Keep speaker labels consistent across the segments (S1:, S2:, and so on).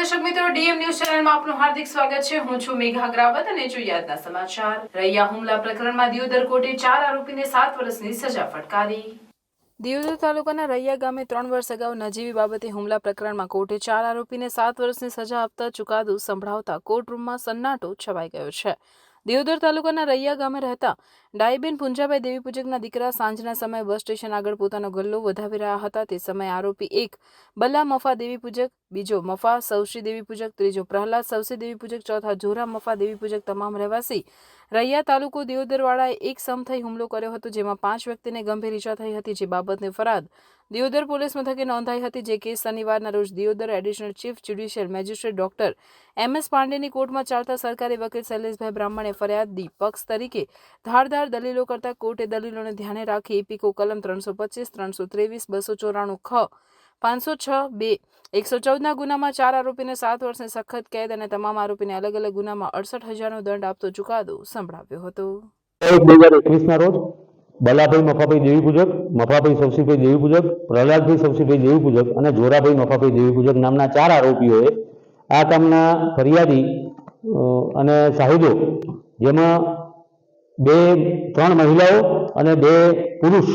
S1: દર્શક મિત્રો, DM news ચેનલમાં આપનું હાર્દિક સ્વાગત છે. હું છું મેઘા અગ્રાવત અને જોઈએ સમાચાર. રૈયા હુમલા પ્રકરણમાં દિયોદર કોર્ટે ચાર આરોપીને સાત વર્ષની સજા ફટકારી. દિયોદર તાલુકાના રૈયા ગામે ત્રણ વર્ષ અગાઉ નજીવી બાબતે હુમલા પ્રકરણમાં કોર્ટે ચાર આરોપીને સાત વર્ષની સજા આપતા ચુકાદો સંભળાવતા કોર્ટરૂમમાં સન્નાટો છવાઈ ગયો છે. દિયોદર તાલુકાના રૈયા ગામે રહેતા ડાઈબેન પુંજાભાઈ દેવી પૂજકના દીકરા સાંજના સમયે બસ સ્ટેશન આગળ પોતાનો ગલ્લો વધાવી રહ્યા હતા. તે સમયે આરોપી એક, બલ્લા મફા દેવી પૂજક બીજો મફા, સૌશ્રી દેવી પૂજક ત્રીજો પ્રહલાદ, સૌશ્રી દેવી પૂજક ચોથા જોરા મફા દેવી પૂજક તમામ રહેવાસી રૈયા તાલુકો દિયોદરવાળાએ એક સમ થઈ હુમલો કર્યો હતો, જેમાં પાંચ વ્યક્તિને ગંભીર ઈજા થઈ હતી, જે બાબતની ફરિયાદ દિયોદર પોલીસ મથકે નોંધાઈ હતી જે કેસ શનિવારના રોજ Deodar additional chief judicial magistrate doctor M S પાંડેની કોર્ટમાં ચાલતા સરકારી વકીલ શૈલેષભાઈ બ્રાહ્મણે ફરિયાદી પક્ષ તરીકે ધારદાર દલીલો કરતા કોર્ટે દલીલોને ધ્યાને રાખી એપીકો કલમ ત્રણસો પચીસ, ત્રણસો ત્રેવીસ, બસો ચોરાણું ખ, પાંચસો છ, બે, એકસો ચૌદના ગુનામાં ચાર આરોપીને સાત વર્ષની સખત કેદ અને તમામ આરોપીને અલગ અલગ ગુનામાં અડસઠ હજારનો દંડ આપતો ચુકાદો સંભળાવ્યો હતો.
S2: બે હજાર એકવીસના રોજ બલાભાઈ મફાભાઈ દેવી પૂજક, મફાભાઈ સવસીભાઈ દેવી પૂજક, પ્રહલાદભાઈ સવસીભાઈ દેવી પૂજક અને જોરાભાઈ મફાભાઈ દેવી પૂજક નામના ચાર આરોપીઓએ આ કામના ફરિયાદી અને સાહેબો, જેમાં બે, ત્રણ મહિલાઓ અને બે પુરુષ,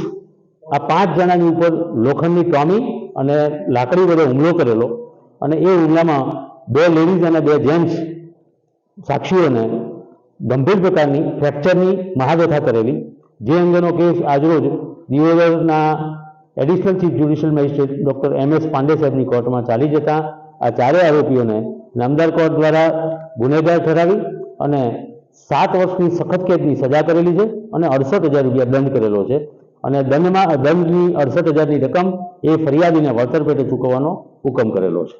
S2: આ પાંચ જણાની ઉપર લોખંડની ટોમી અને લાકડી વડે હુમલો કરેલો અને એ હુમલામાં બે લેડીઝ અને બે જેન્ટ્સ સાક્ષીઓને ગંભીર પ્રકારની ફ્રેક્ચરની મહાવ્યથા કરેલી જે અંગેનો કેસ આજરોજ દિયોદરના additional chief judicial magistrate doctor M S Pandey સાહેબની કોર્ટમાં ચાલી જતા આ ચારેય આરોપીઓને નામદાર કોર્ટ દ્વારા ગુનેગાર ઠરાવી અને સાત વર્ષની સખત કેદની સજા કરેલી છે અને અડસઠ હજાર રૂપિયા દંડ કરેલો છે. અને દંડમાં, દંડની અડસઠ હજારની રકમ એ ફરિયાદીને વળતર પેટે ચૂકવવાનો હુકમ કરેલો છે.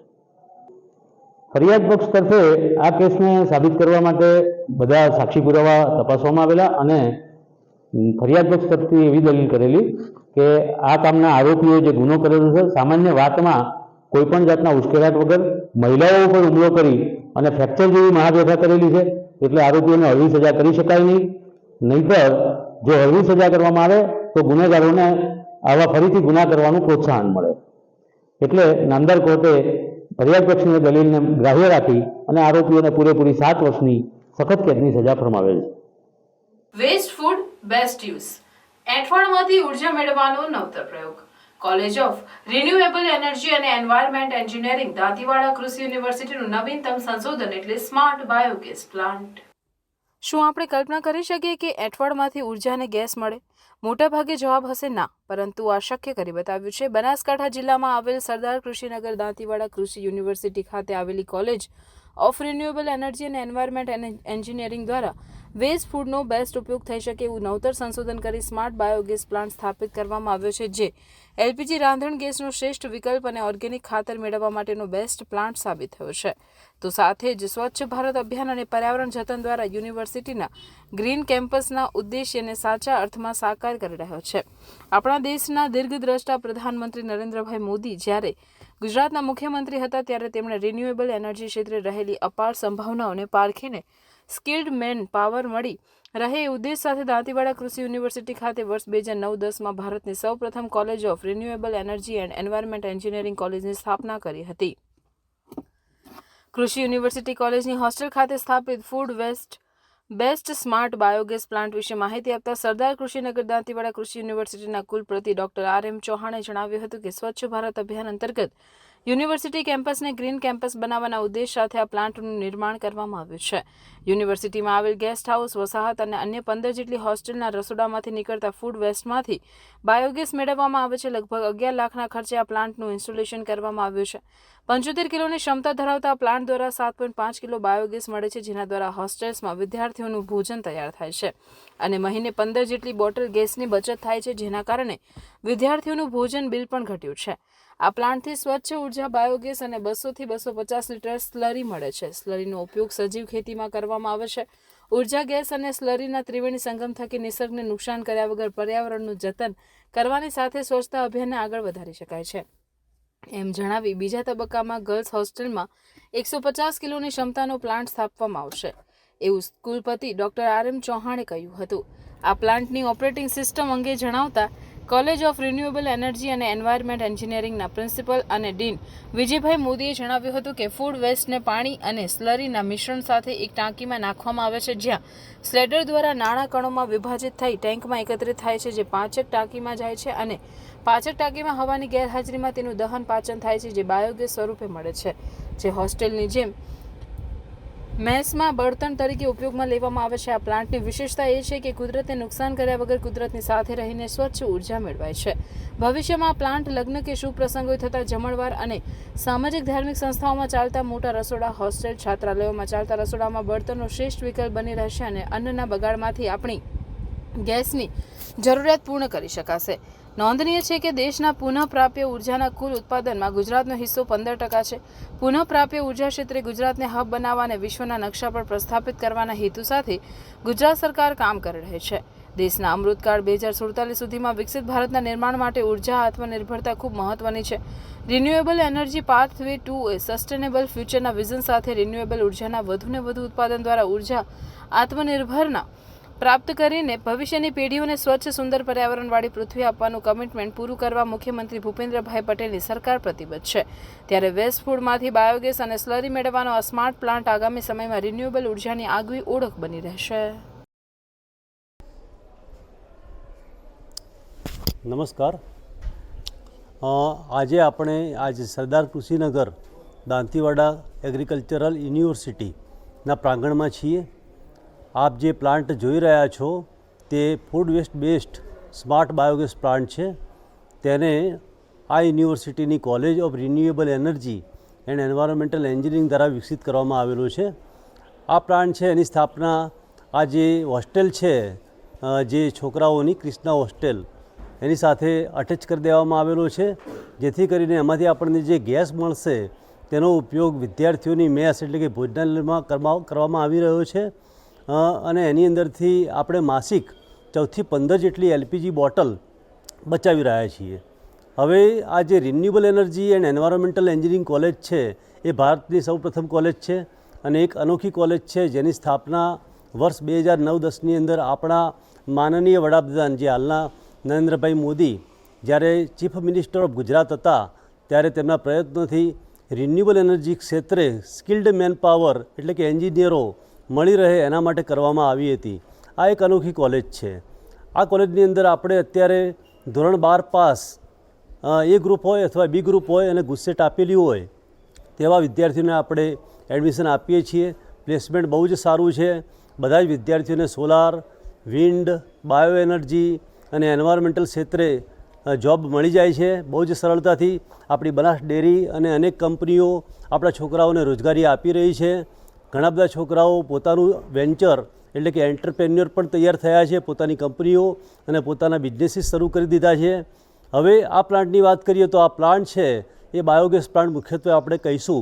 S2: ફરિયાદ પક્ષ તરફે આ કેસને સાબિત કરવા માટે બધા સાક્ષી પુરાવા તપાસવામાં આવેલા અને ફરિયાદ પક્ષ તરફથી એવી દલીલ કરેલી કે આ કામના આરોપીઓ જે ગુનો કરેલો છે, સામાન્ય વાતમાં કોઈપણ જાતના ઉશ્કેરાટ વગર મહિલાઓ ઉપર હુમલો કરી અને ફ્રેક્ચર જેવી મહાવ્યથા કરેલી છે, એટલે આરોપીઓને હળવી સજા કરી શકાય નહીં. નહીતર, જો હળવી સજા કરવામાં આવે, તો ગુનેગારોને આવા ફરીથી ગુના કરવાનું પ્રોત્સાહન મળે. એટલે નામદાર કોર્ટે ફરિયાદ પક્ષની દલીલને ગ્રાહ્ય રાખી અને આરોપીઓને પૂરેપૂરી સાત વર્ષની સખત કેદની સજા ફરમાવેલ છે.
S1: વેસ્ટ ફૂડ બેસ્ટ યુઝ એઠવાડમાંથી ઊર્જા મેળવવાનો નવતર પ્રયોગ. કોલેજ ઓફ રિન્યુએબલ એનર્જી અને એન્વાયરમેન્ટ એન્જિનિયરિંગ દાંતીવાડા કૃષિ યુનિવર્સિટીનું નવીનતમ સંશોધન એટલે સ્માર્ટ બાયોગેસ પ્લાન્ટ શું આપણે કલ્પના કરી શકીએ કે એઠવાડમાંથી ઊર્જા અને ગેસ મળે? મોટાભાગે જવાબ હશે ના, પરંતુ આ શક્ય કરી બતાવ્યું છે. બનાસકાંઠા જિલ્લામાં આવેલ સરદાર કૃષિનગર દાંતીવાડા કૃષિ યુનિવર્સિટી ખાતે આવેલી કોલેજ ઓફ રિન્યુએબલ એનર્જી અને એન્વાયરમેન્ટ એન્જિનિયરિંગ દ્વારા વેસ્ટ ફૂડનો બેસ્ટ ઉપયોગ થઈ શકે એવું નવતર સંશોધન કરી સ્માર્ટ બાયોગેસ પ્લાન્ટ સ્થાપિત કરવામાં આવ્યો છે, જે એલપીજી રાંધણ ગેસનો શ્રેષ્ઠ વિકલ્પ અને ઓર્ગેનિક ખાતર મેળવવા માટેનો બેસ્ટ પ્લાન્ટ સાબિત થયો છે. તો સાથે જ સ્વચ્છ ભારત અભિયાન અને પર્યાવરણ જતન દ્વારા યુનિવર્સિટીના ગ્રીન કેમ્પસના ઉદ્દેશ્યને સાચા અર્થમાં સાકાર કરી રહ્યો છે. આપણા દેશના દીર્ઘદ્રષ્ટા પ્રધાનમંત્રી નરેન્દ્રભાઈ મોદી જ્યારે ગુજરાતના મુખ્યમંત્રી હતા, ત્યારે તેમણે રિન્યુએબલ એનર્જી ક્ષેત્રે રહેલી અપાર સંભાવનાઓને પારખીને સ્કિલ્ડ મેન પાવર મળી રહે એ ઉદ્દેશ સાથે દાંતીવાડા કૃષિ યુનિવર્સિટી ખાતે વર્ષ બે હજાર નવ દસમાં ભારતની સૌપ્રથમ college of renewable energy and environment engineering કોલેજની સ્થાપના કરી હતી. કૃષિ યુનિવર્સિટી કોલેજની હોસ્ટેલ ખાતે સ્થાપિત food waste based smart biogas plant વિશે માહિતી આપતા સરદાર કૃષિનગર દાંતીવાડા કૃષિ યુનિવર્સિટીના કુલપતિ ડોક્ટર આર એમ ચૌહાણે જણાવ્યું હતું કે સ્વચ્છ ભારત અભિયાન અંતર્ગત યુનિવર્સિટી કેમ્પસને ગ્રીન કેમ્પસ બનાવવાના ઉદ્દેશ સાથે આ પ્લાન્ટનું નિર્માણ કરવામાં આવ્યું છે. યુનિવર્સિટીમાં આવેલ ગેસ્ટ હાઉસ, વસાહત અને અન્ય પંદર જેટલી હોસ્ટેલના રસોડામાંથી નીકળતા ફૂડ વેસ્ટમાંથી બાયોગેસ મેળવવામાં આવે છે. લગભગ અગિયાર લાખના ખર્ચે આ પ્લાન્ટનું ઇન્સ્ટોલેશન કરવામાં આવ્યું છે. પંચોતેર કિલોની ક્ષમતા ધરાવતા પ્લાન્ટ દ્વારા સાત પોઈન્ટ પાંચ કિલો બાયોગેસ મળે છે, જેના દ્વારા હોસ્ટેલ્સમાં વિદ્યાર્થીઓનું ભોજન તૈયાર થાય છે. અને મહિને પંદર જેટલી બોટલ ગેસની બચત થાય છે, જેના કારણે વિદ્યાર્થીઓનું ભોજન બિલ પણ ઘટ્યું છે. આ પ્લાન્ટથી સ્વચ્છ ઊર્જા, બાયોગેસ અને બસોથી બસો પચાસ લીટર સ્લરી મળે છે. સ્લરીનો ઉપયોગ સજીવ ખેતીમાં કરવામાં આવે છે. ઊર્જા, ગેસ અને સ્લરીના ત્રિવેણી સંગમ થકી નિસર્ગને નુકસાન કર્યા વગર પર્યાવરણનું જતન કરવાની સાથે સ્વચ્છતા અભિયાનને આગળ વધારી શકાય છે. એમ જણાવી બીજા તબક્કામાં ગર્લ્સ હોસ્ટેલમાં એકસો પચાસ કિલોની ક્ષમતાનો પ્લાન્ટ સ્થાપવામાં આવશે. એવું કુલપતિ ડૉક્ટર આર એમ ચૌહાણે કહ્યું હતું. આ પ્લાન્ટની ઓપરેટિંગ સિસ્ટમ અંગે જણાવતા કોલેજ ઓફ રિન્યુએબલ એનર્જી અને એન્વાયરમેન્ટ એન્જિનિયરિંગના પ્રિન્સિપલ અને ડીન વિજયભાઈ મોદીએ જણાવ્યું હતું કે ફૂડ વેસ્ટને પાણી અને સ્લરીના મિશ્રણ સાથે એક ટાંકીમાં નાખવામાં આવે છે, જ્યાં સ્લેડર દ્વારા નાણાં કણોમાં વિભાજિત થઈ ટેન્કમાં એકત્રિત થાય છે, જે પાંચેક ટાંકીમાં જાય છે અને પાચક ટાંકીમાં હવાની ગેરહાજરીમાં તેનું દહન પાચન થાય છે, જે બાયોગેસ સ્વરૂપે મળે છે, જે હોસ્ટેલની જેમ મેસમાં બળતણ તરીકે ઉપયોગમાં લેવામાં આવે છે. આ પ્લાન્ટની વિશેષતા એ છે કે કુદરતને નુકસાન કર્યા વગર કુદરતની સાથે રહીને સ્વચ્છ ઊર્જા મેળવાય છે. ભવિષ્યમાં પ્લાન્ટ લગ્ન કે શુભ પ્રસંગોએ થતા જમણવાર અને સામાજિક ધાર્મિક સંસ્થાઓમાં ચાલતા મોટા રસોડા, હોસ્ટેલ, છાત્રાલયોમાં ચાલતા રસોડામાં બળતણનો શ્રેષ્ઠ વિકલ્પ બની રહેશે અને અન્નના બગાડમાંથી આપણી ગેસની જરૂરિયાત પૂર્ણ કરી શકાશે. નોંધનીય છે કે દેશના પુનઃપ્રાપ્ય ઉર્જાના કુલ ઉત્પાદનમાં ગુજરાતનો હિસ્સો પંદર ટકા છે. પુનઃપ્રાપ્ય ઊર્જા ક્ષેત્રે ગુજરાતને હબ બનાવવા અને વિશ્વના નકશા પર પ્રસ્થાપિત કરવાના હેતુ સાથે ગુજરાત સરકાર કામ કરી રહી છે. દેશના અમૃતકાળ બે હજાર સુડતાલીસ સુધીમાં વિકસિત ભારતના નિર્માણ માટે ઊર્જા, આત્મનિર્ભરતા ખૂબ મહત્વની છે. Renewable energy pathway to a sustainable ફ્યુચરના vision સાથે રિન્યુએબલ ઉર્જાના વધુને વધુ ઉત્પાદન દ્વારા ઊર્જા, આત્મનિર્ભરના પ્રાપ્ત કરીને ભવિષ્યની પેઢીઓને સ્વચ્છ, સુંદર પર્યાવરણવાળી પૃથ્વી આપવાનું કમિટમેન્ટ પૂરું કરવા મુખ્યમંત્રી ભૂપેન્દ્રભાઈ પટેલની સરકાર પ્રતિબદ્ધ છે. ત્યારે વેસ્ટ ફૂડમાંથી બાયોગેસ અને સ્લરી મેળવવાનો આ સ્માર્ટ પ્લાન્ટ આગામી સમયમાં રિન્યુએબલ ઉર્જાની આગવી ઓળખ બની રહેશે.
S3: નમસ્કાર. આજે આપણે આજે સરદાર કૃષિનગર, દાંતીવાડા એગ્રીકલ્ચરલ યુનિવર્સિટીના પ્રાંગણમાં છીએ. આપ જે પ્લાન્ટ જોઈ રહ્યા છો, તે food waste based smart biogas plant છે. તેને આ યુનિવર્સિટીની college of renewable energy and environmental engineering દ્વારા વિકસિત કરવામાં આવેલો છે. આ પ્લાન્ટ છે, એની સ્થાપના આ જે હોસ્ટેલ છે જે છોકરાઓની ક્રિષ્ના હોસ્ટેલ, એની સાથે અટેચ કરી દેવામાં આવેલો છે. જેથી કરીને એમાંથી આપણને જે ગેસ મળશે, તેનો ઉપયોગ વિદ્યાર્થીઓની મેસ એટલે કે ભોજનાલયમાં કરવા કરવામાં આવી રહ્યો છે. અને એની અંદરથી આપણે માસિક ચૌદથી પંદર જેટલી એલપીજી બોટલ બચાવી રહ્યા છીએ. હવે આ જે renewable energy and environmental engineering college છે, એ ભારતની સૌપ્રથમ કોલેજ છે અને એક અનોખી કોલેજ છે જેની સ્થાપના વર્ષ બે હજાર નવ દસની અંદર આપણા માનનીય વડાપ્રધાન જે હાલના નરેન્દ્રભાઈ મોદી જ્યારે ચીફ મિનિસ્ટર ઓફ ગુજરાત હતા, ત્યારે તેમના પ્રયત્નોથી રિન્યુએબલ એનર્જી ક્ષેત્રે સ્કિલ્ડ મેન પાવર એટલે કે એન્જિનિયરો મળી રહે એના માટે કરવામાં આવી હતી. આ એક અનોખી કોલેજ છે. આ કોલેજની અંદર આપણે અત્યારે ધોરણ બાર પાસ એ ગ્રુપ હોય અથવા બી ગ્રુપ હોય અને ગુસ્સેટ આપેલી હોય તેવા વિદ્યાર્થીઓને આપણે એડમિશન આપીએ છીએ. પ્લેસમેન્ટ બહુ જ સારું છે. બધા જ વિદ્યાર્થીઓને સોલાર, વિન્ડ બાયો એનર્જી અને એન્વાયરમેન્ટલ ક્ષેત્રે જોબ મળી જાય છે બહુ જ સરળતાથી. આપણી બનાસ ડેરી અને અનેક કંપનીઓ આપણા છોકરાઓને રોજગારી આપી રહી છે. ઘણા બધા છોકરાઓ પોતાનું વેન્ચર એટલે કે એન્ટરપ્રેન્યોર પણ તૈયાર થયા છે, પોતાની કંપનીઓ અને પોતાના બિઝનેસીસ શરૂ કરી દીધા છે. હવે આ પ્લાન્ટની વાત કરીએ તો આ પ્લાન્ટ છે, એ બાયોગેસ પ્લાન્ટ મુખ્યત્વે આપણે કહીશું.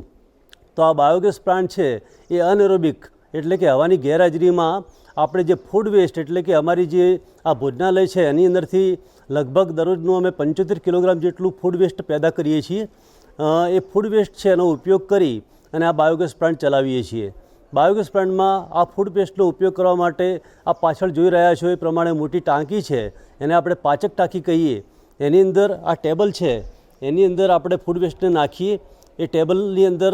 S3: તો આ બાયોગેસ પ્લાન્ટ છે, એ અનએરોબિક એટલે કે હવાની ગેરહાજરીમાં આપણે જે ફૂડ વેસ્ટ એટલે કે અમારી જે આ ભોજનાલય છે, એની અંદરથી લગભગ દરરોજનું અમે પંચોતેર કિલોગ્રામ જેટલું ફૂડ વેસ્ટ પેદા કરીએ છીએ. એ ફૂડ વેસ્ટ છે, એનો ઉપયોગ કરી અને આ બાયોગેસ પ્લાન્ટ ચલાવીએ છીએ. બાયોગેસ પ્લાન્ટમાં આ ફૂડ પેસ્ટનો ઉપયોગ કરવા માટે આ પાછળ જોઈ રહ્યા છો એ પ્રમાણે મોટી ટાંકી છે. એને આપણે પાચક ટાંકી કહીએ. એની અંદર આ ટેબલ છે. એની અંદર આપણે ફૂડ વેસ્ટને નાખીએ. એ ટેબલની અંદર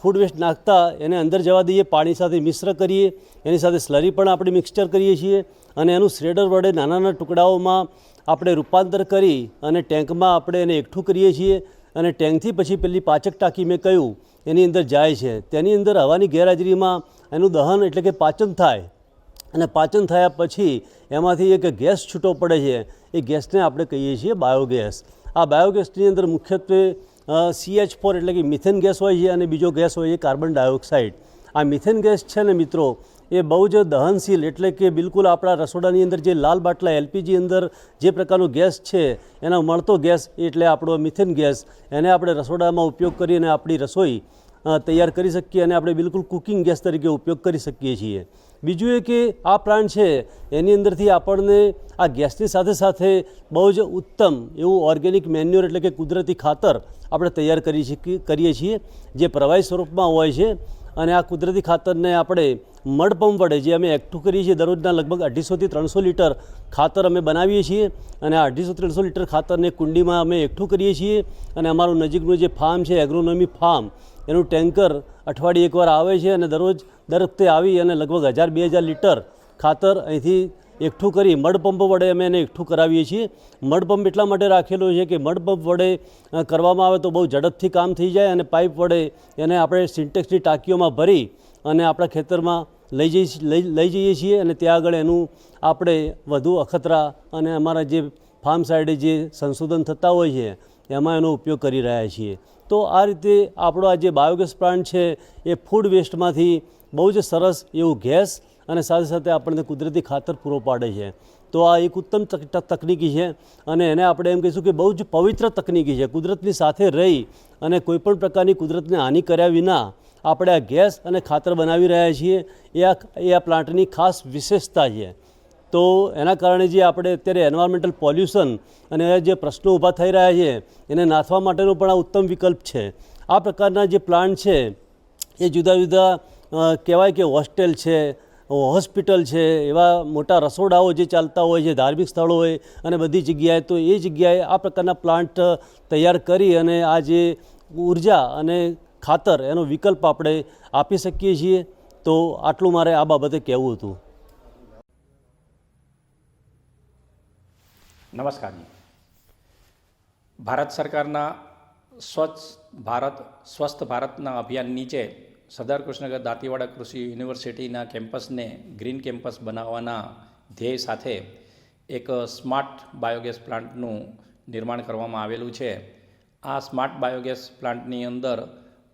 S3: ફૂડ વેસ્ટ નાખતા એને અંદર જવા દઈએ, પાણી સાથે મિશ્ર કરીએ. એની સાથે સ્લરી પણ આપણે મિક્સચર કરીએ છીએ અને એનું શ્રેડર વડે નાના નાના ટુકડાઓમાં આપણે રૂપાંતર કરી અને ટેન્કમાં આપણે એને એકઠું કરીએ છીએ અને ટેન્કથી પછી પેલી પાચક ટાંકી મેં કહ્યું. એની અંદર જાય છે. તેની અંદર હવાની ગેરહાજરીમાં એનું દહન એટલે કે પાચન થાય. અને પાચન થયા પછી એમાંથી એક ગેસ છૂટો પડે છે. એ ગેસને આપણે કહીએ છીએ બાયોગેસ. આ બાયોગેસની અંદર મુખ્યત્વે સીએચ ફોર એટલે કે મિથેન ગેસ હોય છે અને બીજો ગેસ હોય છે કાર્બન ડાયોક્સાઇડ. આ મિથેન ગેસ છે ને મિત્રો એ બહુ જ દહનશીલ એટલે કે બિલકુલ આપણા રસોડાની અંદર જે લાલ બાટલા એલપીજી અંદર જે પ્રકારનો ગેસ છે, એનો મળતો ગેસ એટલે આપણો મિથેન ગેસ, એને આપણે રસોડામાં ઉપયોગ કરીને આપણી રસોઈ તૈયાર કરી શકીએ અને આપણે બિલકુલ કુકિંગ ગેસ તરીકે ઉપયોગ કરી શકીએ છીએ. બીજું એ કે આ પ્લાન્ટ છે, એની અંદરથી આપણને આ ગેસની સાથે સાથે બહુ જ ઉત્તમ એવું ઓર્ગેનિક મેન્યુર એટલે કે કુદરતી ખાતર આપણે તૈયાર કરી શકીએ કરીએ છીએ, જે પ્રવાહી સ્વરૂપમાં હોય છે. અને આ કુદરતી ખાતરને આપણે મડપંપ વડે જે અમે એકઠું કરીએ છીએ દરરોજના લગભગ અઢીસોથી ત્રણસો લીટર ખાતર અમે બનાવીએ છીએ અને આ અઢીસો ત્રણસો લીટર ખાતરને કુંડીમાં અમે એકઠું કરીએ છીએ અને અમારું નજીકનું જે ફાર્મ છે એગ્રોનોમી ફાર્મ એનું ટેન્કર અઠવાડિયે એકવાર આવે છે અને દરરોજ દર વખતે આવી અને લગભગ હજાર બે હજાર લીટર ખાતર અહીંથી એકઠું કરી મડપંપ વડે અમે એને એકઠું કરાવીએ છીએ. મડપંપ એટલા માટે રાખેલો છે કે મડપંપ વડે કરવામાં આવે તો બહુ ઝડપથી કામ થઈ જાય અને પાઇપ વડે એને આપણે સિન્ટેક્સની ટાંકીઓમાં ભરી અને આપણા ખેતરમાં લઈ જઈ લઈ જઈએ છીએ અને ત્યાં આગળ એનું આપણે વધુ અખતરા અને અમારા જે ફાર્મ સાઈડે જે સંશોધન થતા હોય છે, એમાં એનો ઉપયોગ કરી રહ્યા છીએ. તો આ રીતે આપણો આ જે બાયોગેસ પ્લાન્ટ છે, એ ફૂડ વેસ્ટમાંથી બહુ જ સરસ એવું ગેસ અને સાથે સાથે આપણને કુદરતી ખાતર પૂરો પાડે છે. તો આ એક ઉત્તમ તક- તક- તકનીકી છે અને એને આપણે એમ કહીશું કે બહુ જ પવિત્ર તકનીકી છે. કુદરતની સાથે રહી અને કોઈપણ પ્રકારની કુદરતને હાનિ કર્યા વિના આપણે આ ગેસ અને ખાતર બનાવી રહ્યા છીએ. એ આ એ આ પ્લાન્ટની ખાસ વિશેષતા છે. તો એના કારણે જે આપણે અત્યારે એન્વાયરમેન્ટલ પોલ્યુશન અને જે પ્રશ્નો ઊભા થઈ રહ્યા છે, એને નાથવા માટેનો પણ આ ઉત્તમ વિકલ્પ છે. આ પ્રકારના જે પ્લાન્ટ છે, એ જુદા જુદા કહેવાય કે હોસ્ટેલ છે હોસ્પિટલ છે, એવા મોટા રસોડાઓ જે ચાલતા હોય છે ધાર્મિક સ્થળો હોય અને બધી જગ્યાએ, તો એ જગ્યાએ આ પ્રકારના પ્લાન્ટ તૈયાર કરી અને આ જે ઊર્જા અને ખાતર એનો વિકલ્પ આપણે આપી શકીએ છીએ. તો આટલું મારે આ બાબતે કહેવું હતું.
S4: નમસ્કાર ભારત સરકારના સ્વચ્છ ભારત, સ્વસ્થ ભારતના અભિયાન નીચે સરદાર કૃષ્ણનગર દાંતીવાડા કૃષિ યુનિવર્સિટીના કેમ્પસને ગ્રીન કેમ્પસ બનાવવાના ધ્યેય સાથે એક સ્માર્ટ બાયોગેસ પ્લાન્ટનું નિર્માણ કરવામાં આવેલું છે. આ સ્માર્ટ બાયોગેસ પ્લાન્ટની અંદર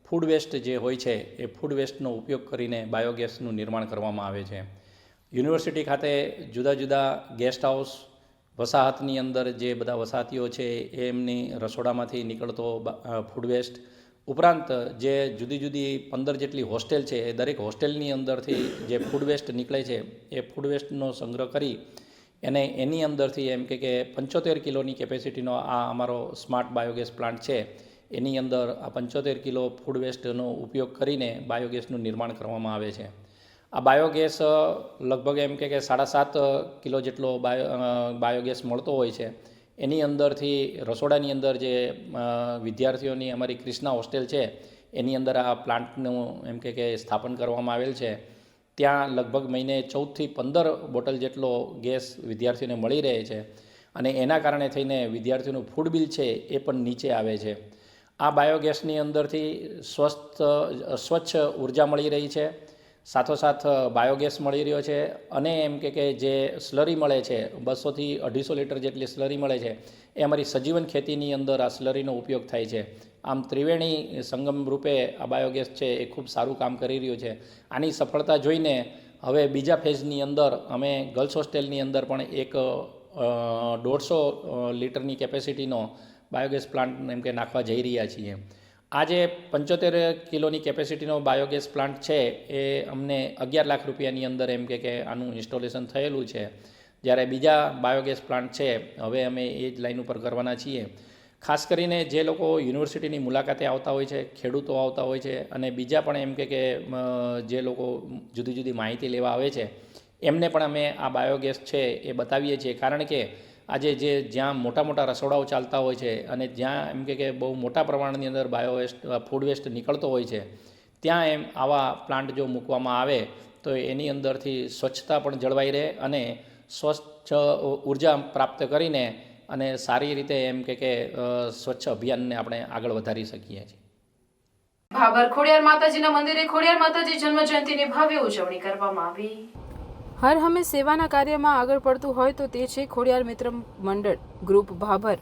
S4: ફૂડ વેસ્ટ જે હોય છે, એ ફૂડ વેસ્ટનો ઉપયોગ કરીને બાયોગેસનું નિર્માણ કરવામાં આવે છે. યુનિવર્સિટી ખાતે જુદા જુદા ગેસ્ટ હાઉસ વસાહતની અંદર જે બધા વસાહતીઓ છે, એ એમની રસોડામાંથી નીકળતો ફૂડ વેસ્ટ ઉપરાંત જે જુદી જુદી પંદર જેટલી હોસ્ટેલ છે, એ દરેક હોસ્ટેલની અંદરથી જે ફૂડ વેસ્ટ નીકળે છે, એ ફૂડ વેસ્ટનો સંગ્રહ કરી એને એની અંદરથી એમ કે કે પંચોતેર કિલોની કેપેસિટીનો આ અમારો સ્માર્ટ બાયોગેસ પ્લાન્ટ છે, એની અંદર આ પંચોતેર કિલો ફૂડ વેસ્ટનો ઉપયોગ કરીને બાયોગેસનું નિર્માણ કરવામાં આવે છે. આ બાયોગેસ લગભગ એમ કે કે સાડા સાત કિલો જેટલો બાયો બાયોગેસ મળતો હોય છે. એની અંદરથી રસોડાની અંદર જે વિદ્યાર્થીઓની અમારી ક્રિષ્ના હોસ્ટેલ છે, એની અંદર આ પ્લાન્ટનું એમ કે કે સ્થાપન કરવામાં આવેલ છે. ત્યાં લગભગ મહિને ચૌદથી પંદર બોટલ જેટલો ગેસ વિદ્યાર્થીઓને મળી રહે છે અને એના કારણે થઈને વિદ્યાર્થીઓનું ફૂડ બિલ છે એ પણ નીચે આવે છે. આ બાયોગેસની અંદરથી સ્વસ્થ સ્વચ્છ ઊર્જા મળી રહી છે. સાથોસાથ બાયોગેસ મળી રહ્યો છે અને એમ કે કે જે સ્લરી મળે છે, બસોથી અઢીસો લીટર જેટલી સ્લરી મળે છે, એ અમારી સજીવન ખેતીની અંદર આ સ્લરીનો ઉપયોગ થાય છે. આમ ત્રિવેણી સંગમ રૂપે આ બાયોગેસ છે એ ખૂબ સારું કામ કરી રહ્યું છે. આની સફળતા જોઈને હવે બીજા ફેઝની અંદર અમે ગર્લ્સ હોસ્ટેલની અંદર પણ એક દોઢસો લીટરની કેપેસિટીનો બાયોગેસ પ્લાન્ટ એમ કે નાખવા જઈ રહ્યા છીએ. આ જે પંચોતેર કિલોની કેપેસિટીનો બાયોગેસ પ્લાન્ટ છે, એ અમને અગિયાર લાખ રૂપિયાની અંદર એમ કે કે આનું ઇન્સ્ટોલેશન થયેલું છે. જ્યારે બીજા બાયોગેસ પ્લાન્ટ છે, હવે અમે એ જ લાઈન ઉપર કરવાના છીએ. ખાસ કરીને જે લોકો યુનિવર્સિટીની મુલાકાતે આવતા હોય છે, ખેડૂતો આવતા હોય છે, અને બીજા પણ એમ કે જે લોકો જુદી જુદી માહિતી લેવા આવે છે, એમને પણ અમે આ બાયોગેસ છે એ બતાવીએ છીએ. કારણ કે આજે જે જ્યાં મોટા મોટા રસોડાઓ ચાલતા હોય છે અને જ્યાં એમ કે કે બહુ મોટા પ્રમાણની અંદર બાયો ફૂડ વેસ્ટ નીકળતો હોય છે, ત્યાં એમ આવા પ્લાન્ટ જો મૂકવામાં આવે, તો એની અંદરથી સ્વચ્છતા પણ જળવાઈ રહે અને સ્વચ્છ ઊર્જા પ્રાપ્ત કરીને અને સારી રીતે એમ કે કે સ્વચ્છ અભિયાનને આપણે આગળ વધારી શકીએ છીએ.
S1: ભાભર ખોડિયાર માતાજીના મંદિરે ખોડિયાર માતાજી જન્મ જયંતિની ભવ્ય ઉજવણી કરવામાં આવી. હર હંમેશ સેવાના કાર્યમાં આગળ પડતું હોય તો તે છે ખોડિયાર મિત્ર મંડળ, ગ્રુપ ભાભર.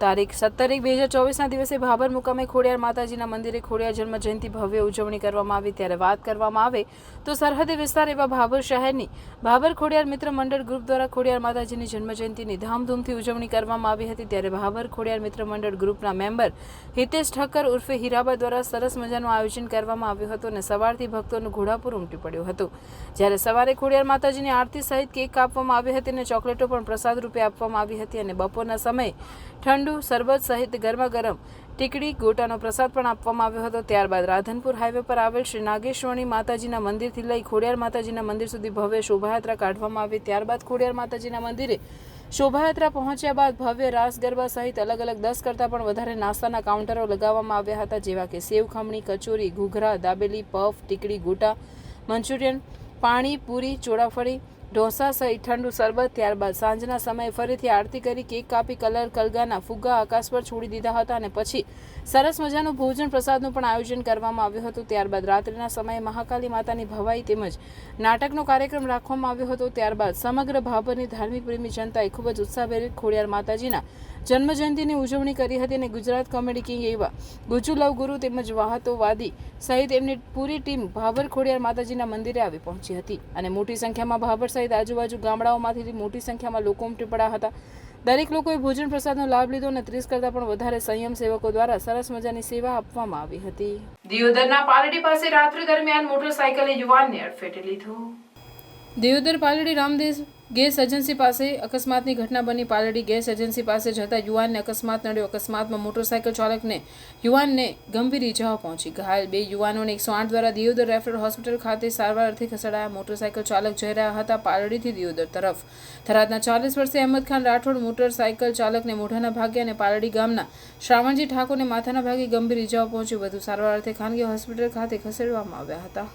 S1: તારીખ સત્તર બે હજાર ચોવીસના દિવસે ભાભર મુકામે ખોડિયાર માતાજીના મંદિરે ખોડિયાર જન્મ જયંતિ ભવ્ય ઉજવણી કરવામાં આવી. ત્યારે વાત કરવામાં આવે તો સરહદી વિસ્તાર એવા ભાભર શહેરની ભાભર ખોડિયાર મિત્ર મંડળ ગ્રુપ દ્વારા ખોડિયાર માતાજીની જન્મ જયંતિની ધામધૂમથી ઉજવણી કરવામાં આવી હતી. ત્યારે ભાભર ખોડિયાર મિત્ર મંડળ ગ્રુપના મેમ્બર હિતેશ ઠક્કર ઉર્ફે હીરાબા દ્વારા સરસ મજાનું આયોજન કરવામાં આવ્યું હતું અને સવારથી ભક્તોનું ઘોડાપુર ઉમટી પડ્યું હતું. જ્યારે સવારે ખોડિયાર માતાજીની આરતી સહિત કેક કાપવામાં આવી હતી અને ચોકલેટો પણ પ્રસાદ રૂપે આપવામાં આવી હતી અને બપોરના સમયે ઠંડુ શરબત સહિત ગરમા ગરમ ટીકડી ગોટાનો પ્રસાદ પણ આપવામાં આવ્યો હતો. ત્યારબાદ રાધનપુર હાઈવે પર આવેલ શ્રી નાગેશ્વરી માતાજીના મંદિરથી લઈ ખોડિયાર માતાજીના મંદિર સુધી ભવ્ય શોભાયાત્રા કાઢવામાં આવી. ત્યારબાદ ખોડિયાર માતાજીના મંદિરે શોભાયાત્રા પહોંચ્યા બાદ ભવ્ય રાસ ગરબા સહિત અલગ અલગ દસ કરતાં પણ વધારે નાસ્તાના કાઉન્ટરો લગાવવામાં આવ્યા હતા, જેવા કે સેવ ખમણી, કચોરી, ઘૂઘરા, દાબેલી, પફ, ટીકડી ગોટા, મંચુરિયન પાણી પૂરી ચોળાફળી ઢોસા સહિત ઠંડુ શરબત ત્યારબાદ સાંજના સમયે ફરીથી આરતી કરી કેક કાપી, કલર, કલગાના ફુગ્ગા આકાશ પર છોડી દીધા હતા અને પછી સરસ મજાનું ભોજન પ્રસાદનું પણ આયોજન કરવામાં આવ્યું હતું. ત્યારબાદ રાત્રિના સમયે મહાકાલી માતાની ભવાઈ તેમજ નાટકનો કાર્યક્રમ રાખવામાં આવ્યો હતો. ત્યારબાદ સમગ્ર ભાભરની ધાર્મિક પ્રેમી જનતાએ ખૂબ જ ઉત્સાહભેર ખોડિયાર માતાજીના જન્મ જયંતિની ઉજવણી કરી હતી અને ગુજરાત કોમેડી કિંગ એવા ગુજુ લવ ગુરુ તેમજ વાહતોવાદી સહિત એમની પૂરી ટીમ ભાભર ખોડિયાર માતાજીના મંદિરે આવી પહોંચી હતી અને મોટી સંખ્યામાં ભાભર સહિત આજુબાજુ ગામડાઓમાંથી મોટી સંખ્યામાં લોકો ઉમટી પડ્યા હતા. દરેક લોકોએ ભોજન પ્રસાદનો લાભ લીધો અને ત્રીસ કરતાં પણ વધારે સંયમ સેવકો દ્વારા સરસ મજાની સેવા આપવામાં આવી હતી. દિયોદરના પાલડી પાસે રાત્રિ દરમિયાન મોટરસાયકલે યુવાનને અડફેટે લીધો. દિયોદર પાલડી રામદેવ ગેસ એજન્સી પાસે અકસ્માતની ઘટના બની પાલડી ગેસ એજન્સી પાસે જતા યુવાનને અકસ્માત નડ્યો. અકસ્માતમાં મોટરસાયકલ ચાલકને યુવાનને ગંભીર ઇજાઓ પહોંચી. ઘાયલ બે યુવાનોને એકસો આઠ દ્વારા દિયોદર રેફરલ હોસ્પિટલ ખાતે સારવાર અર્થે ખસેડાયા. મોટરસાઇકલ ચાલક જઈ રહ્યા હતા પાલડીથી દિયોદર તરફ. થરાદના ચાલીસ વર્ષે અહેમદ ખાન રાઠોડ મોટરસાયકલ ચાલકને મોઢાના ભાગે અને પાલડી ગામના શ્રાવણજી ઠાકોરને માથાના ભાગે ગંભીર ઇજાઓ પહોંચી. વધુ સારવાર અર્થે ખાનગી હોસ્પિટલ ખાતે ખસેડવામાં આવ્યા હતા.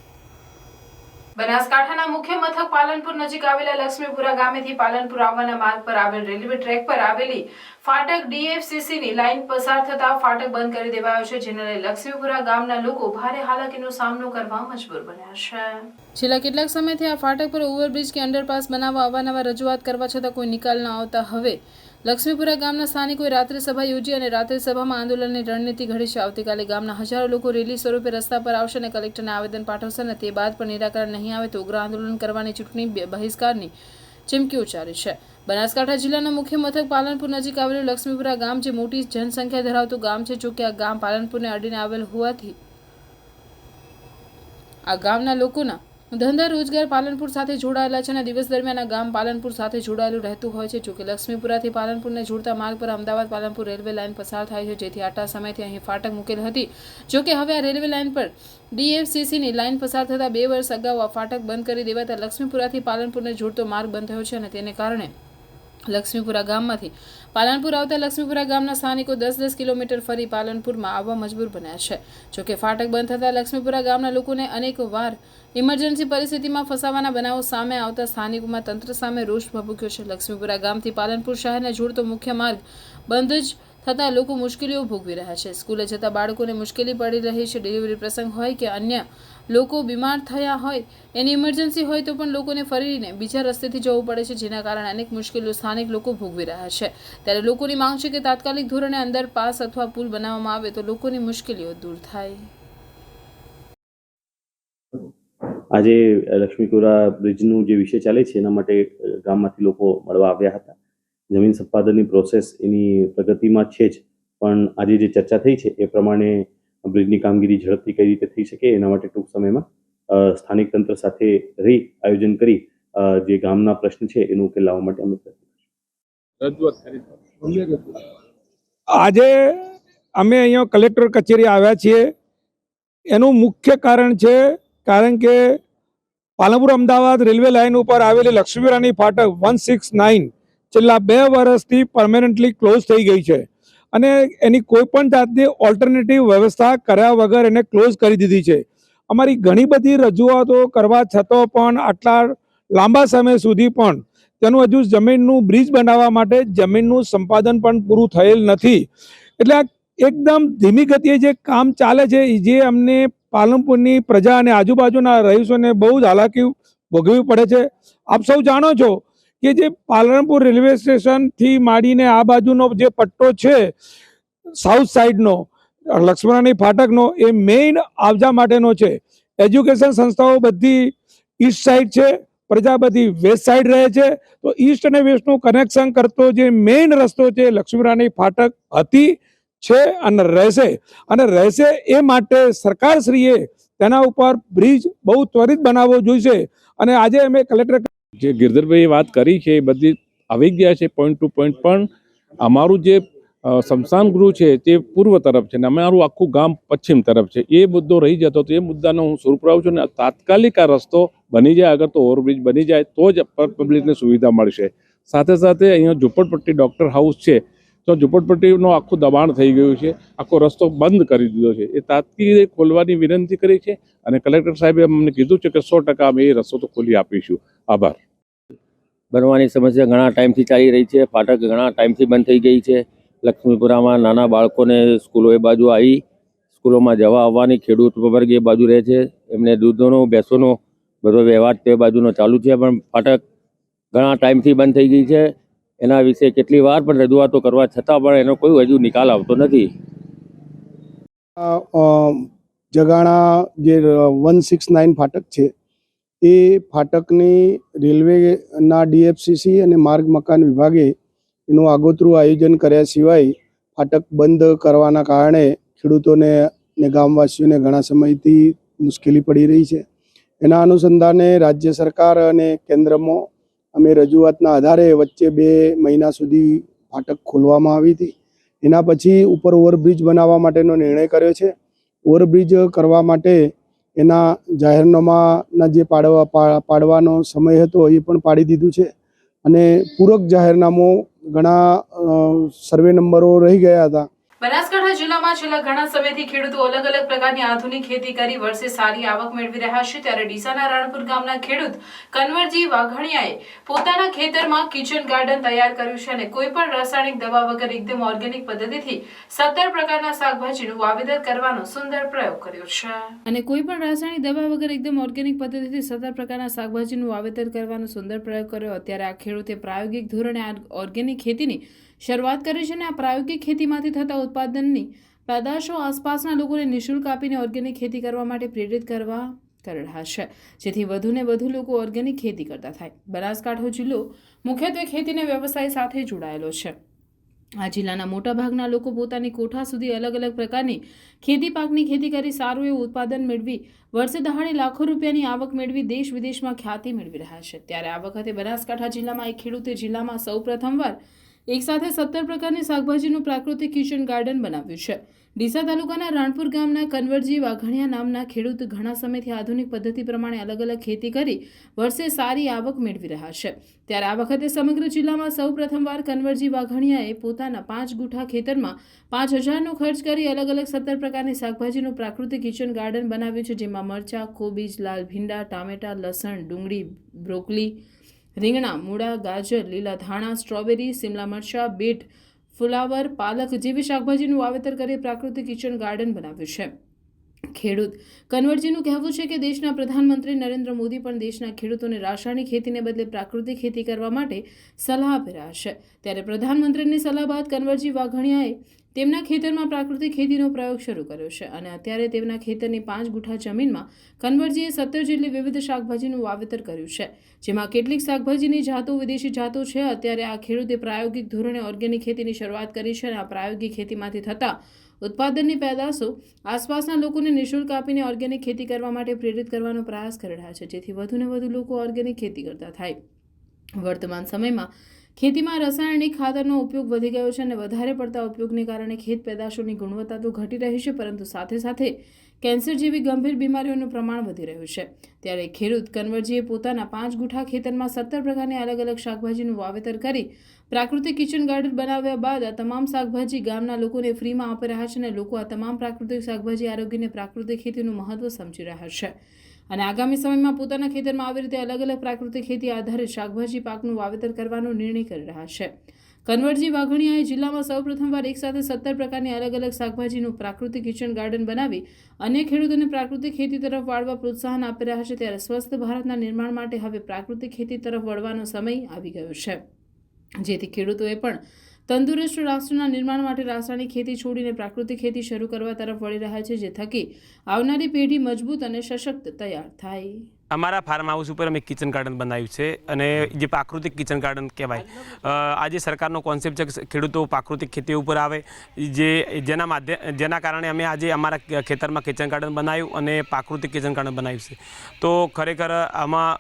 S1: બનાસકાંઠાના મુખ્ય મથક પાલનપુર નજીક આવેલા લક્ષ્મીપુરા ગામેથી પાલનપુર આવવાના માર્ગ પર આવેલ રેલવે ટ્રેક પર આવેલી ફાટક ડીએફસીસીની લાઇન પસાર થતા ફાટક બંધ કરી દેવાયો છે, જેને લઈ લક્ષ્મીપુરા ગામના લોકો ભારે હાલાકીનો સામનો કરવા મજબૂર બન્યા છે. છેલ્લા કેટલાક સમયથી આ ફાટક પર ઓવરબ્રિજ કે અંડરપાસ બનાવવા અવારનવાર રજૂઆત કરવા છતાં કોઈ નિકાલ ન આવતા હવે લક્ષ્મીપુરા ગામના સ્થાનિકોએ રાત્રે સભા યોજી અને રાત્રે સભામાં આંદોલનની રણનીતિ ઘડી છે આવતીકાલે ગામના હજારો લોકો રેલી સ્વરૂપે રસ્તા પર આવશે અને કલેક્ટરને આવેદન પાઠવશે અને તે બાદ પણ નિરાકરણ નહીં આવે તો ઉગ્ર આંદોલન કરવાની ચૂંટણી બહિષ્કારની ચીમકી ઉચ્ચારી છે. બનાસકાંઠા જિલ્લાના મુખ્ય મથક પાલનપુર નજીક આવેલું લક્ષ્મીપુરા ગામ જે મોટી જનસંખ્યા ધરાવતું ગામ છે જોકે આ ગામ પાલનપુરને અડીને આવેલ હોવાથી આ ગામના લોકોના ધંધા રોજગાર પાલનપુર સાથે જોડાયેલા છે અને દિવસ દરમિયાન આ ગામ પાલનપુર સાથે જોડાયેલું રહેતું હોય છે. જોકે લક્ષ્મીપુરાથી પાલનપુરને જોડતા માર્ગ પર અમદાવાદ પાલનપુર રેલવે લાઇન પસાર થાય છે, જેથી આટલા સમયથી અહીં ફાટક મૂકેલ હતી. જોકે હવે આ રેલવે લાઇન પર ડીએફસીસીની લાઇન પસાર થતા બે વર્ષ અગાઉ આ ફાટક બંધ કરી દેવાતા લક્ષ્મીપુરાથી પાલનપુરને જોડતો માર્ગ બંધ થયો છે અને તેને કારણે લક્ષ્મીપુરા ગામમાંથી પાલનપુર આવતા લક્ષ્મીપુરા ગામના સ્થાનિકો દસ દસ કિલોમીટર ફરી પાલનપુરમાં આવવા મજબૂર બન્યા છે. જોકે ફાટક બંધ થતાં લક્ષ્મીપુરા ગામના લોકોને અનેક વાર ઇમરજન્સી પરિસ્થિતિમાં ફસાવાના બનાવો સામે આવતા સ્થાનિકોમાં તંત્ર સામે રોષ ભભૂક્યો છે. લક્ષ્મીપુરા ગામથી પાલનપુર શહેરને જોડતો મુખ્ય માર્ગ બંધ જ થતાં લોકો મુશ્કેલીઓ ભોગવી રહ્યા છે. સ્કૂલે જતા બાળકોને મુશ્કેલી પડી રહી છે. ડિલિવરી પ્રસંગ હોય કે અન્ય લોકો બીમાર થયા હોય, એની ઇમરજન્સી હોય તો પણ લોકોને ફરીને બીજા રસ્તેથી જવું પડે છે, જેના કારણે અનેક મુશ્કેલીઓ સ્થાનિક લોકો ભોગવી રહ્યા છે. ત્યારે લોકોની માંગ છે કે તાત્કાલિક ધોરણે અંદર પાસ અથવા પુલ બનાવવામાં આવે તો લોકોની મુશ્કેલીઓ દૂર થાય.
S5: આજે લક્ષ્મીપુરા બ્રિજનું જે વિષય ચાલે છે, એના માટે ગામમાંથી લોકો મળવા આવ્યા હતા. જમીન સંપાદનની પ્રોસેસ એની પ્રગતિમાં છે જ, પણ આજે જે ચર્ચા થઈ છે, એ પ્રમાણે બ્રિજની કામગીરી ઝડપથી કઈ રીતે થઈ શકે એના માટે ટૂંક સમયમાં સ્થાનિક તંત્ર સાથે રહી આયોજન કરી જે ગામના પ્રશ્ન છે એનો ઉકેલ લાવવા માટે અમે પ્રયત્ન
S6: આજે અમે અહીંયા કલેક્ટર કચેરી આવ્યા છીએ. એનું મુખ્ય કારણ છે, કારણ કે પાલનપુર અમદાવાદ રેલવે લાઇન ઉપર આવેલી લક્ષ્મીરાની ફાટક વન સિક્સ નાઇન છેલ્લા બે વર્ષથી પરમેનન્ટલી ક્લોઝ થઈ ગઈ છે. અને એની કોઈ પણ જાતની ઓલ્ટરનેટિવ વ્યવસ્થા કર્યા વગર એને ક્લોઝ કરી દીધી છે. અમારી ઘણી બધી રજૂઆતો કરવા છતાં પણ આટલા લાંબા સમય સુધી પણ તેનું હજુ જમીનનું બ્રિજ બનાવવા માટે જમીનનું સંપાદન પણ પૂરું થયેલ નથી. એટલે એકદમ ધીમી ગતિએ જે કામ ચાલે છે એ જે અમને પાલનપુરની પ્રજા અને આજુબાજુના રહીશોને બહુ જ હાલાકી ભોગવવી પડે છે. આપ સૌ જાણો છો કે જે પાલનપુર રેલવે સ્ટેશનથી માંડીને આ બાજુનો જે પટ્ટો છે સાઉથ સાઈડનો લક્ષ્મણાની ફાટકનો, એ મેઇન આવજા માટેનો છે. એજ્યુકેશન સંસ્થાઓ બધી ઈસ્ટ સાઈડ છે પ્રજા બધી વેસ્ટ સાઈડ રહે છે. તો ઈસ્ટ અને વેસ્ટનું કનેક્શન કરતો જે મેઇન રસ્તો છે લક્ષ્મીરાની ફાટક હતી, છે અને રહેશે. અને રહેશે એ માટે સરકારશ્રીએ તેના ઉપર બ્રિજ બહુ ત્વરિત બનાવવો જોઈશે. અને આજે અમે કલેક્ટર
S7: જે ગિરધરભાઈએ વાત કરી છે, એ બધી આવી ગયા છે પોઈન્ટ ટુ પોઈન્ટ પણ અમારું જે સ્મશાન ગૃહ છે, તે પૂર્વ તરફ છે ને અમારું આખું ગામ પશ્ચિમ તરફ છે. એ મુદ્દો રહી જતો તો એ મુદ્દાનો હું સુરપુરાવું છું ને તાત્કાલિક આ રસ્તો બની જાય, અગર તો ઓવરબ્રિજ બની જાય, તો જ પબ્લિકને સુવિધા મળશે. સાથે સાથે અહીંયા ઝુંપડપટ્ટી ડૉક્ટર હાઉસ છે તો ઝુંપડપટ્ટીનું આખું દબાણ થઈ ગયું છે. આખો રસ્તો બંધ કરી દીધો છે. એ તાત્કાલિક ખોલવાની વિનંતી કરી છે અને કલેક્ટર સાહેબે અમને કીધું છે કે સો ટકા અમે એ રસ્તો તો ખોલી આપીશું. આભાર.
S8: બનવાની સમસ્યા ઘણા ટાઈમથી ચાલી રહી છે. ફાટક ઘણા ટાઈમથી બંધ થઈ ગઈ છે. લક્ષ્મીપુરામાં નાના બાળકોને સ્કૂલો એ બાજુ આવી, સ્કૂલોમાં જવા આવવાની, ખેડૂત વર્ગ એ બાજુ રહે છે. એમને દૂધનો, ભેંસોનો બધો વ્યવહાર તે બાજુનો ચાલુ છે, પણ ફાટક ઘણા ટાઈમથી બંધ થઈ ગઈ છે. એના વિશે કેટલી વાર પણ રજૂઆતો કરવા છતાં પણ એનો કોઈ હજુ નિકાલ આવતો નથી.
S9: જગાણા જે વન સિક્સ નાઇન ફાટક છે, એ ફાટકની રેલવેના ડીએફસીસી અને માર્ગ મકાન વિભાગે એનું આગોતરું આયોજન કર્યા સિવાય ફાટક બંધ કરવાના કારણે ખેડૂતોને ને ગામવાસીઓને ઘણા સમયથી મુશ્કેલી પડી રહી છે. એના અનુસંધાને રાજ્ય સરકાર અને કેન્દ્રમાં અમે રજૂઆતના આધારે વચ્ચે બે મહિના સુધી ફાટક ખોલવામાં આવી હતી. એના પછી ઉપર ઓવરબ્રિજ બનાવવા માટેનો નિર્ણય કર્યો છે. ઓવરબ્રિજ કરવા માટે એના જાહેરનામાના જે પાડવા પાડવાનો સમય હતો એ પણ પાડી દીધું છે. અને પૂરક જાહેરનામું ઘણા સર્વે નંબરો રહી ગયા હતા.
S1: બનાસકાંઠા જિલ્લામાં છેલ્લા ઘણા સમયથી ખેડૂતો અલગ અલગ પ્રકારની આધુનિક ખેતી કરી વર્ષે સારી આવક મેળવી રહ્યા છે ત્યારે ડીસાના રાણપુર ગામના ખેડૂત કન્વરજી વાઘણિયાએ પોતાના ખેતરમાં કિચન ગાર્ડન તૈયાર કર્યું છે અને કોઈ પણ રાસાયણિક દવા વગર એકદમ ઓર્ગેનિક પદ્ધતિથી સત્તર પ્રકારના શાકભાજીનું વાવેતર કરવાનો સુંદર પ્રયોગ કર્યો છે. અને કોઈ પણ રાસાયણિક દવા વગર એકદમ ઓર્ગેનિક પદ્ધતિથી સત્તર પ્રકારના શાકભાજીનું વાવેતર કરવાનો સુંદર પ્રયોગ કર્યો. અત્યારે આ ખેડૂતે પ્રાયોગિક ધોરણે આ ઓર્ગેનિક ખેતીની શરૂઆત કરી છે અને આ પ્રાયોગિક ખેતીમાંથી થતા ઉત્પાદનની પેદાશો આસપાસના લોકોને નિઃશુલ્ક આપીને ઓર્ગેનિક ખેતી કરવા માટે પ્રેરિત કરવા કરી રહ્યા છે. જેથી વધુને વધુ લોકો ઓર્ગેનિક ખેતી કરતા થાય. બનાસકાંઠો જિલ્લો મુખ્યત્વે ખેતીને વ્યવસાય સાથે જોડાયેલો છે. આ જિલ્લાના મોટાભાગના લોકો પોતાની કોઠા સુધી અલગ અલગ પ્રકારની ખેતી પાકની ખેતી કરી સારું એવું ઉત્પાદન મેળવી વર્ષે દહાડે લાખો રૂપિયાની આવક મેળવી દેશ વિદેશમાં ખ્યાતિ મેળવી રહ્યા છે. ત્યારે આ વખતે બનાસકાંઠા જિલ્લામાં એક ખેડૂતે જિલ્લામાં સૌ પ્રથમવાર એક સાથે સત્તર પ્રકારની શાકભાજીનું પ્રાકૃતિક કિચન ગાર્ડન બનાવ્યું છે. ડીસા તાલુકાના રાણપુર ગામના કન્વરજી વાઘણિયા નામના ખેડૂત ઘણા સમયથી આધુનિક પદ્ધતિ પ્રમાણે અલગ અલગ ખેતી કરી વર્ષે સારી આવક મેળવી રહ્યા છે. ત્યારે આ વખતે સમગ્ર જિલ્લામાં સૌ પ્રથમવાર કન્વરજી વાઘણિયાએ પોતાના પાંચ ગુઠા ખેતરમાં પાંચ હજારનો ખર્ચ કરી અલગ અલગ સત્તર પ્રકારની શાકભાજીનું પ્રાકૃતિક કિચન ગાર્ડન બનાવ્યું છે, જેમાં મરચાં, કોબીજ, લાલ ભીંડા, ટામેટા, લસણ, ડુંગળી, બ્રોકલી રીંગણા, મૂળા, ગાજર, લીલા ધાણા, સ્ટ્રોબેરી સિમલા મરચાં, બીટ, ફુલાવર, પાલક જેવી શાકભાજીનું વાવેતર કરી પ્રાકૃતિક કિચન ગાર્ડન બનાવ્યું છે. ખેડૂત. કન્વરજીનું કહેવું છે કે દેશના પ્રધાનમંત્રી નરેન્દ્ર મોદી પણ દેશના ખેડૂતોને રાસાયણિક ખેતીને બદલે પ્રાકૃતિક ખેતી કરવા માટે સલાહ આપી રહ્યા છે. ત્યારે પ્રધાનમંત્રીની સલાહ બાદ કન્વરજી વાઘાણીયાએ તેમના ખેતરમાં પ્રાકૃતિક ખેતીનો પ્રયોગ શરૂ કર્યો છે અને અત્યારે તેમના ખેતરની પાંચ ગુઠા જમીનમાં કન્વરજીએ સત્તર જેટલી વિવિધ શાકભાજીનું વાવેતર કર્યું છે. જેમાં કેટલીક શાકભાજીની જાતો વિદેશી જાતો છે. અત્યારે આ ખેડૂતે પ્રાયોગિક ધોરણે ઓર્ગેનિક ખેતીની શરૂઆત કરી છે અને આ પ્રાયોગિક ખેતીમાંથી થતા ઉત્પાદનની પેદાશો આસપાસના લોકોને નિઃશુલ્ક આપીને ઓર્ગેનિક ખેતી કરવા માટે પ્રેરિત કરવાનો પ્રયાસ કરી રહ્યા છે. જેથી વધુને વધુ લોકો ઓર્ગેનિક ખેતી કરતા થાય. વર્તમાન સમયમાં ખેતીમાં રાસાયણિક ખાતરનો ઉપયોગ વધી ગયો છે અને વધારે પડતા ઉપયોગને કારણે ખેત પેદાશોની ગુણવત્તા તો ઘટી રહી છે, પરંતુ સાથે સાથે કેન્સર જેવી ગંભીર બીમારીઓનું પ્રમાણ વધી રહ્યું છે. ત્યારે ખેડૂત કન્વરજીએ પોતાના પાંચ ગુઠા ખેતરમાં સત્તર પ્રકારની અલગ અલગ શાકભાજીનું વાવેતર કરી પ્રાકૃતિક કિચન ગાર્ડન બનાવ્યા બાદ આ તમામ શાકભાજી ગામના લોકોને ફ્રીમાં આપી રહ્યા છે અને લોકો આ તમામ પ્રાકૃતિક શાકભાજી આરોગ્યને પ્રાકૃતિક ખેતીનું મહત્વ સમજી રહ્યા છે. અને આગામી સમયમાં પોતાના ખેતરમાં આવી રીતે અલગ અલગ પ્રાકૃતિક ખેતી આધારિત શાકભાજી પાકનું વાવેતર કરવાનો નિર્ણય કરી રહ્યા છે. કન્વરજી વાઘણિયાએ જિલ્લામાં સૌપ્રથમવાર એકસાથે સત્તર પ્રકારની અલગ અલગ શાકભાજીનું પ્રાકૃતિક કિચન ગાર્ડન બનાવી અન્ય ખેડૂતોને પ્રાકૃતિક ખેતી તરફ વાળવા પ્રોત્સાહન આપી રહ્યા છે ત્યારે સ્વસ્થ ભારતના નિર્માણ માટે હવે પ્રાકૃતિક ખેતી તરફ વળવાનો સમય આવી ગયો છે. જેથી ખેડૂતોએ પણ તંદુરસ્ત રાષ્ટ્રના નિર્માણ માટે રાસાયણિક ખેતી છોડીને પ્રાકૃતિક ખેતી શરૂ કરવા તરફ વળી રહ્યા છે, જે થકી આવનારી પેઢી મજબૂત અને સશક્ત તૈયાર થાય.
S10: અમારા ફાર્મ હાઉસ ઉપર અમે કિચન ગાર્ડન બનાવ્યું છે અને જે પ્રાકૃતિક કિચન ગાર્ડન કહેવાય. આજે સરકારનો કોન્સેપ્ટ છે ખેડૂતો પ્રાકૃતિક ખેતી ઉપર આવે. જે, જેના માધ્યમ જેના કારણે અમે આજે અમારા ખેતરમાં કિચન ગાર્ડન બનાવ્યું અને પ્રાકૃતિક કિચન ગાર્ડન બનાવ્યું છે. તો ખરેખર આમાં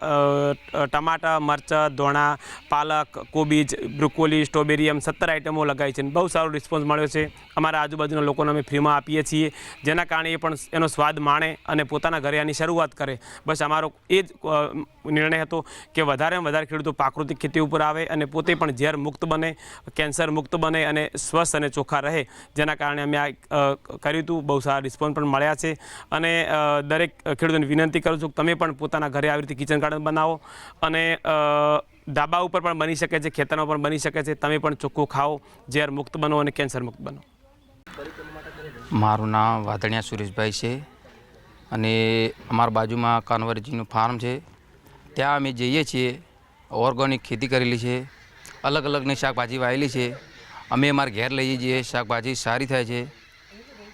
S10: ટમાટા, મરચાં, ધોણા, પાલક, કોબીજ, બ્રોકોલી, સ્ટ્રોબેરી એમ સત્તર આઇટમો લગાવી છે અને બહુ સારો રિસ્પોન્સ મળ્યો છે. અમારા આજુબાજુના લોકોને અમે ફ્રીમાં આપીએ છીએ. જેના કારણે એ પણ એનો સ્વાદ માણે અને પોતાના ઘરે આની શરૂઆત કરે. બસ અમારો એ જ નિર્ણય હતો કે વધારેમાં વધારે ખેડૂતો પ્રાકૃતિક ખેતી ઉપર આવે અને પોતે પણ ઝેર મુક્ત બને, કેન્સર મુક્ત બને અને સ્વસ્થ અને ચોખ્ખા રહે. જેના કારણે અમે આ કર્યું હતું. બહુ સારા રિસ્પોન્સ પણ મળ્યા છે. અને દરેક ખેડૂતોને વિનંતી કરું છું કે તમે પણ પોતાના ઘરે આવી રીતે કિચન ગાર્ડન બનાવો અને ધાબા ઉપર પણ બની શકે છે, ખેતરમાં પણ બની શકે છે. તમે પણ ચોખ્ખું ખાઓ, ઝેર મુક્ત બનો અને કેન્સર મુક્ત બનો.
S11: મારું નામ વાધણિયા સુરેશભાઈ છે. અને અમારા બાજુમાં કાનવરજીનું ફાર્મ છે. ત્યાં અમે જઈએ છીએ ઓર્ગોનિક ખેતી કરેલી છે અલગ અલગની શાકભાજી વાવેલી છે. અમે અમારા ઘેર લઈએ છીએ શાકભાજી સારી થાય છે.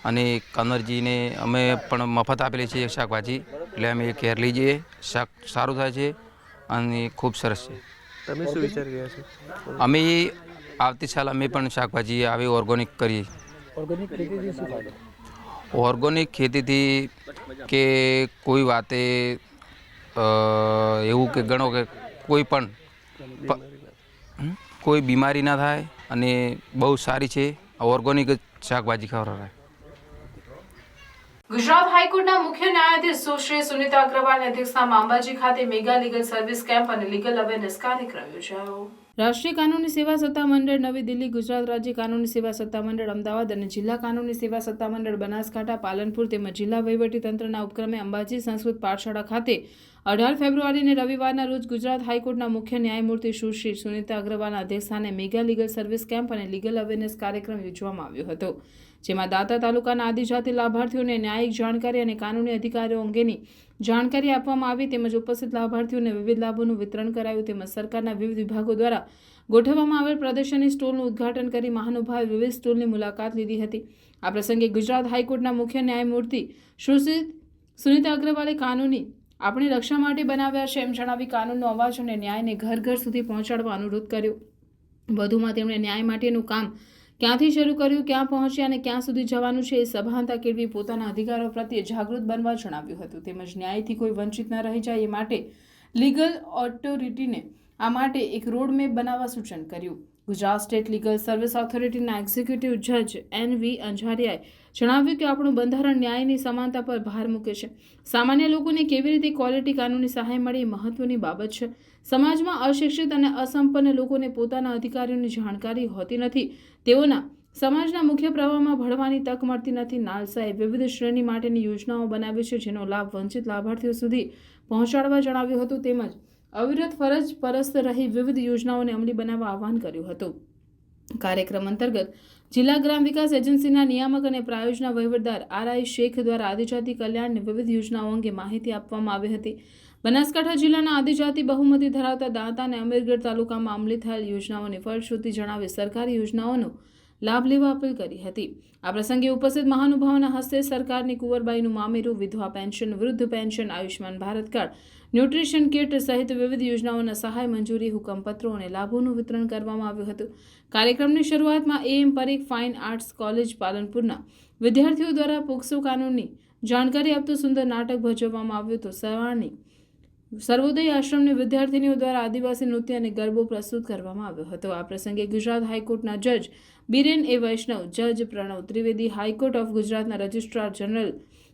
S11: અને કાનવરજીને અમે પણ મફત આપેલી છે શાકભાજી એટલે અમે ઘેર લઈ જઈએ શાક સારું થાય છે અને ખૂબ સરસ છે.
S12: તમે શું વિચારી રહ્યા છો?
S11: અમે આવતી સાલ અમે પણ શાકભાજી આવી ઓર્ગોનિક કરીએ.
S12: ઓર્ગેનિક ખેતી શું ફાયદો?
S11: ઓર્ગોનિક ખેતીથી કે કોઈ વાતે એવું કે ગણો કે કોઈ પણ કોઈ બીમારી ના થાય અને બહુ સારી છે ઓર્ગોનિક જ શાકભાજી ખવડાવાય
S1: ગુજરાત હાઈકોર્ટના મુખ્ય ન્યાયાધીશ સુશ્રી સુનિતા અગ્રવાલની અધ્યક્ષતામાં અંબાજી ખાતે મેગા લીગલ સર્વિસ કેમ્પ અને લીગલ અવેરનેસ કાર્યક્રમ યોજાયો. રાષ્ટ્રીય કાનૂની સેવા સત્તામંડળ નવી દિલ્હી, ગુજરાત રાજ્ય કાનૂની સેવા સત્તા મંડળ, અમદાવાદ અને જિલ્લા કાનૂની સેવા સત્તા મંડળ, બનાસકાંઠા, પાલનપુર તેમજ જિલ્લા વહીવટી તંત્રના ઉપક્રમે અંબાજી સંસ્કૃત પાઠશાળા ખાતે અઢાર ફેબ્રુઆરીને રવિવારના રોજ ગુજરાત હાઈકોર્ટના મુખ્ય ન્યાયમૂર્તિ સુશ્રી સુનિતા અગ્રવાલના અધ્યક્ષસ્થાને મેગા લીગલ સર્વિસ કેમ્પ અને લીગલ અવેરનેસ કાર્યક્રમ યોજવામાં આવ્યો હતો. જેમાં દાતા તાલુકાના આદિજાતિ લાભાર્થીઓને ન્યાયિક જાણકારી અને કાનૂની અધિકારીઓ અંગેની જાણકારી આપવામાં આવી તેમજ ઉપસ્થિત લાભાર્થીઓને વિવિધ લાભોનું વિતરણ કરાયું તેમજ સરકારના વિવિધ વિભાગો દ્વારા ગોઠવવામાં આવેલ પ્રદર્શની સ્ટોલનું ઉદ્ઘાટન કરી મહાનુભાવે વિવિધ સ્ટોલની મુલાકાત લીધી હતી. આ પ્રસંગે ગુજરાત હાઈકોર્ટના મુખ્ય ન્યાયમૂર્તિ સુશ્રી સુનિતા અગ્રવાલે કાનૂની આપણી રક્ષા માટે બનાવ્યા છે એમ જણાવી કાનૂનનો અવાજ અને ન્યાયને ઘર ઘર સુધી પહોંચાડવા અનુરોધ કર્યો. વધુમાં તેમણે ન્યાય માટેનું કામ ક્યાંથી શરૂ કર્યું, ક્યાં પહોંચ્યા અને ક્યાં સુધી જવાનું છે એ સભાનતા કેળવી પોતાના અધિકારો પ્રત્યે જાગૃત બનવા જણાવ્યું હતું. તેમજ ન્યાયથી કોઈ વંચિત ન રહી જાય એ માટે લીગલ ઓથોરિટીને આ માટે એક રોડમેપ બનાવવા સૂચન કર્યું. ગુજરાત સ્ટેટ લીગલ સર્વિસ ઓથોરિટીના એક્ઝિક્યુટિવ જજ એન વી અંજારિયાએ જણાવ્યું કે આપણું બંધારણ ન્યાયની સમાનતા પર ભાર મૂકે છે. સામાન્ય લોકોને કેવી રીતે ક્વોલિટી કાનૂની સહાય મળે એ મહત્વની બાબત છે. સમાજમાં અશિક્ષિત અને અસંપન્ન લોકોને પોતાના અધિકારીઓની જાણકારી હોતી નથી. તેઓના સમાજના મુખ્ય પ્રવાહમાં ભળવાની તક મળતી નથી. નાલસાએ વિવિધ શ્રેણી માટેની યોજનાઓ બનાવી છે, જેનો લાભ વંચિત લાભાર્થીઓ સુધી પહોંચાડવા જણાવ્યું હતું. તેમજ અવિરત ફરજ પરસ્ત રહી વિવિધ યોજનાઓને અમલી બનાવવા આહવાન કર્યું હતું. કાર્યક્રમ અંતર્ગત જિલ્લા ગ્રામ વિકાસ એજન્સીના નિયામક અને પ્રાયોજના વહીવટદાર આર આઈ શેખ દ્વારા આદિજાતિ કલ્યાણની વિવિધ યોજનાઓ અંગે માહિતી આપવામાં આવી હતી. બનાસકાંઠા જિલ્લાના આદિજાતિ બહુમતી ધરાવતા દાંતા અને અમીરગઢ તાલુકામાં અમલી થયેલ યોજનાઓની ફળશ્રુતિ જણાવી સરકારી યોજનાઓનો લાભ લેવા અપીલ કરી હતી. આ પ્રસંગે ઉપસ્થિત મહાનુભાવોના હસ્તે સરકારની કુંવરબાઈનું મામેરું વિધવા પેન્શન, વૃદ્ધ pension Ayushman Bharat card, nutrition kit સહિત વિવિધ યોજનાઓના સહાય, મંજૂરી હુકમપત્રો અને લાભોનું વિતરણ કરવામાં આવ્યું હતું. કાર્યક્રમની શરૂઆતમાં AM Parikh fine arts college પાલનપુરના વિદ્યાર્થીઓ દ્વારા પોક્સો કાનૂનની જાણકારી આપતું સુંદર નાટક ભજવવામાં આવ્યું હતું. સવારની સર્વોદય આશ્રમની વિદ્યાર્થીનીઓ દ્વારા આદિવાસી નૃત્ય અને ગરબો પ્રસ્તુત કરવામાં આવ્યો હતો. આ પ્રસંગે ગુજરાત હાઈકોર્ટના જજ બિરેન એ વૈષ્ણવ, જજ Pranav Trivedi, high court of ગુજરાતના registrar general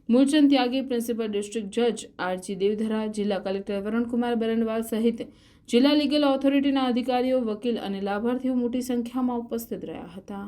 S1: Moolchand Tyagi, principal district જજ આરજી દેવધરા, જિલ્લા કલેક્ટર વરુણકુમાર બરનવાલ સહિત જિલ્લા લીગલ ઓથોરિટીના અધિકારીઓ, વકીલ અને લાભાર્થીઓ મોટી સંખ્યામાં ઉપસ્થિત રહ્યા હતા.